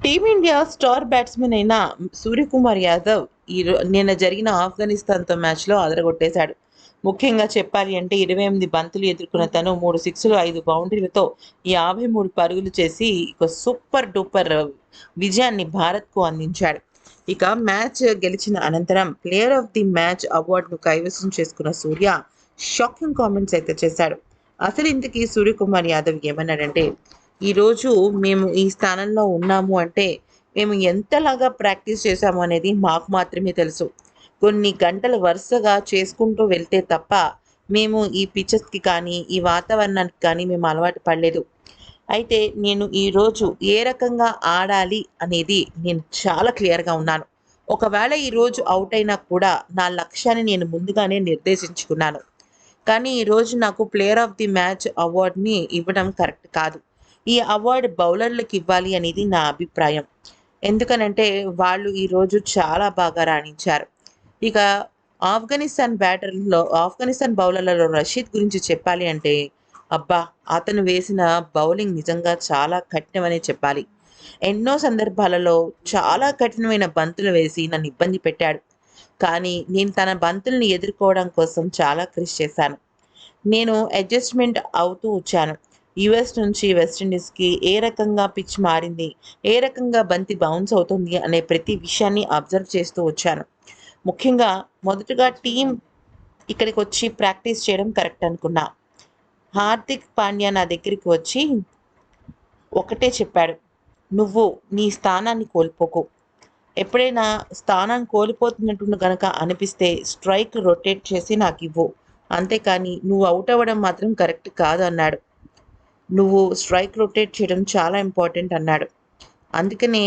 Team India star batsmen అయిన సూర్యకుమార్ యాదవ్ ఈ నిన్న జరిగిన ఆఫ్ఘనిస్తాన్తో మ్యాచ్లో అదరగొట్టేశాడు ముఖ్యంగా చెప్పాలి అంటే ఇరవై ఎనిమిది బంతులు ఎదుర్కొన్న తను మూడు సిక్స్లు ఐదు బౌండరీలతో యాభై మూడు పరుగులు చేసి ఒక సూపర్ డూపర్ విజయాన్ని భారత్కు అందించాడు. ఇక మ్యాచ్ గెలిచిన అనంతరం ప్లేయర్ ఆఫ్ ది మ్యాచ్ అవార్డును కైవసం చేసుకున్న సూర్య షాకింగ్ కామెంట్స్ అయితే చేశాడు. అసలు ఇంతకీ సూర్యకుమార్ యాదవ్ ఏమన్నాడంటే ఈరోజు మేము ఈ స్థానంలో ఉన్నాము అంటే మేము ఎంతలాగా ప్రాక్టీస్ చేశాము అనేది మాకు మాత్రమే తెలుసు. కొన్ని గంటలు వరుసగా చేసుకుంటూ వెళ్తే తప్ప మేము ఈ పిక్చర్స్కి కానీ ఈ వాతావరణానికి కానీ మేము అలవాటు పడలేదు. అయితే నేను ఈరోజు ఏ రకంగా ఆడాలి అనేది నేను చాలా క్లియర్గా ఉన్నాను. ఒకవేళ ఈరోజు అవుట్ అయినా కూడా నా లక్ష్యాన్ని నేను ముందుగానే నిర్దేశించుకున్నాను. కానీ ఈరోజు నాకు ప్లేయర్ ఆఫ్ ది మ్యాచ్ అవార్డ్ని ఇవ్వడం కరెక్ట్ కాదు. ఈ అవార్డు బౌలర్లకు ఇవ్వాలి అనేది నా అభిప్రాయం. ఎందుకనంటే వాళ్ళు ఈరోజు చాలా బాగా రాణించారు. ఇక ఆఫ్ఘనిస్తాన్ బ్యాటర్లో ఆఫ్ఘనిస్తాన్ బౌలర్లలో రషీద్ గురించి చెప్పాలి అంటే అబ్బా అతను వేసిన బౌలింగ్ నిజంగా చాలా కఠినమనే చెప్పాలి. ఎన్నో సందర్భాలలో చాలా కఠినమైన బంతులు వేసి నన్ను ఇబ్బంది పెట్టాడు. కానీ నేను తన బంతుల్ని ఎదుర్కోవడం కోసం చాలా కృషి చేశాను. నేను అడ్జస్ట్మెంట్ అవుతూ వచ్చాను. యుఎస్ నుంచి వెస్టిండీస్కి ఏ రకంగా పిచ్ మారింది ఏ రకంగా బంతి బౌన్స్ అవుతుంది అనే ప్రతి విషయాన్ని అబ్జర్వ్ చేస్తూ వచ్చాను. ముఖ్యంగా మొదటగా టీం ఇక్కడికి వచ్చి ప్రాక్టీస్ చేయడం కరెక్ట్ అనుకున్నా. హార్దిక్ పాండ్యా నా దగ్గరికి వచ్చి ఒకటే చెప్పాడు నువ్వు నీ స్థానాన్ని కోల్పోకు. ఎప్పుడైనా స్థానం కోల్పోతున్నట్టు కనుక అనిపిస్తే స్ట్రైక్ రొటేట్ చేసి నాకు ఇవ్వు. అంతేకాని నువ్వు అవుట్ అవ్వడం మాత్రం కరెక్ట్ కాదు అన్నాడు నువ్వు స్ట్రైక్ రొటేట్ చేయడం చాలా ఇంపార్టెంట్ అన్నాడు. అందుకనే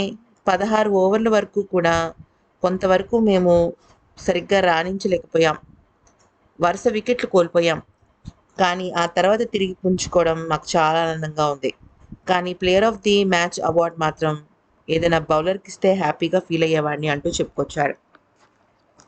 పదహారు ఓవర్ల వరకు కూడా కొంతవరకు మేము సరిగ్గా రాణించలేకపోయాం. వరుస వికెట్లు కోల్పోయాం. కానీ ఆ తర్వాత తిరిగి పుంజుకోవడం మాకు చాలా ఆనందంగా ఉంది. కానీ player of the match award మాత్రం ఏదైనా బౌలర్కి ఇస్తే హ్యాపీగా ఫీల్ అయ్యేవాడిని అంటూ చెప్పుకొచ్చాడు